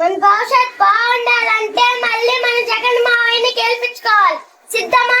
మన భవిష్యత్ బాగుండాలంటే మళ్ళీ మన జగన్ మావయ్యని గెలిపించుకోవాలి. సిద్ధమా?